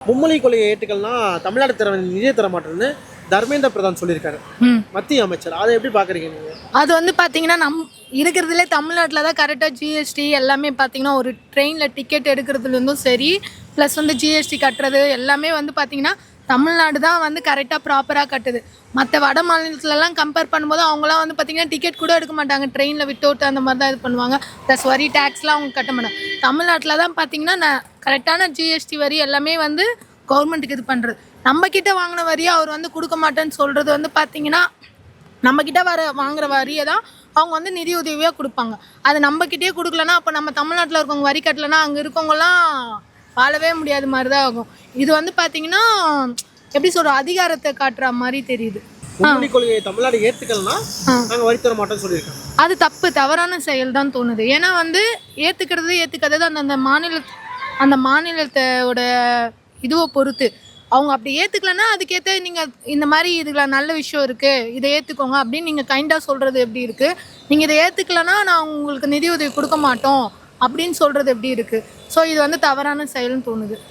மும்மொழி கொள்கையை ஏற்றுக்கள்னா தமிழ்நாடு தர நிதியை தர மாட்டேன்னு தர்மேந்திர பிரதான் சொல்லியிருக்காரு. மத்திய அமைச்சர். அதை எப்படி பார்க்குறீங்க நீங்கள் அது வந்து பார்த்தீங்கன்னா நம் இருக்கிறதுலே தமிழ்நாட்டில் தான் கரெக்டாக ஜிஎஸ்டி எல்லாமே பார்த்தீங்கன்னா ஒரு ட்ரெயினில் டிக்கெட் எடுக்கிறதுலேருந்தும் சரி ப்ளஸ் வந்து ஜிஎஸ்டி கட்டுறது எல்லாமே வந்து பார்த்தீங்கன்னா தமிழ்நாடு தான் வந்து கரெக்டாக ப்ராப்பராக கட்டுது. மற்ற வட மாநிலத்துலலாம் கம்பேர் பண்ணும்போது அவங்களாம் வந்து பார்த்திங்கன்னா டிக்கெட் கூட எடுக்க மாட்டாங்க. ட்ரெயினில் விட்டவுட் அந்த மாதிரி தான் இது பண்ணுவாங்க. ப்ளஸ் வரி டேக்ஸ்லாம் அவங்க கட்ட மாட்டாங்க. தமிழ்நாட்டில் தான் பார்த்தீங்கன்னா நான் கரெக்டான ஜிஎஸ்டி வரி எல்லாமே வந்து கவர்மெண்ட்டுக்கு இது பண்ணுறது நம்ம கிட்ட வாங்கின வரியை அவர் வந்து கொடுக்க மாட்டேன்னு சொல்கிறது வந்து பார்த்திங்கன்னா நம்ம வர வாங்குற வரியை தான் அவங்க வந்து நிதி உதவியாக கொடுப்பாங்க. அது நம்ம கொடுக்கலன்னா அப்போ நம்ம தமிழ்நாட்டில் இருக்கவங்க வரி கட்டலைன்னா அங்கே இருக்கவங்கலாம் வாழவே முடியாத மாதிரி தான் ஆகும். இது வந்து பார்த்தீங்கன்னா எப்படி சொல்ற அதிகாரத்தை காட்டுற மாதிரி தெரியுது. கொள்கையை தமிழ்நாடு வரி தர மாட்டோம்னு சொல்லியிருக்காங்க. அது தப்பு தவறான செயல் தான் தோணுது. ஏன்னா வந்து ஏற்றுக்கிறது ஏற்றுக்கிறது அந்த அந்த மாநில அந்த மாநிலத்தோட இதுவை பொறுத்து. அவங்க அப்படி ஏற்றுக்கலன்னா அதுக்கேற்ற நீங்கள் இந்த மாதிரி இதில் நல்ல விஷயம் இருக்குது இதை ஏற்றுக்கோங்க அப்படின்னு நீங்கள் கைண்டாக சொல்கிறது எப்படி இருக்குது நீங்கள் இதை ஏற்றுக்கலன்னா நான் உங்களுக்கு நிதி உதவி கொடுக்க மாட்டோம் அப்படின்னு சொல்கிறது எப்படி இருக்குது ஸோ இது வந்து தவறான செயல்னு தோணுது.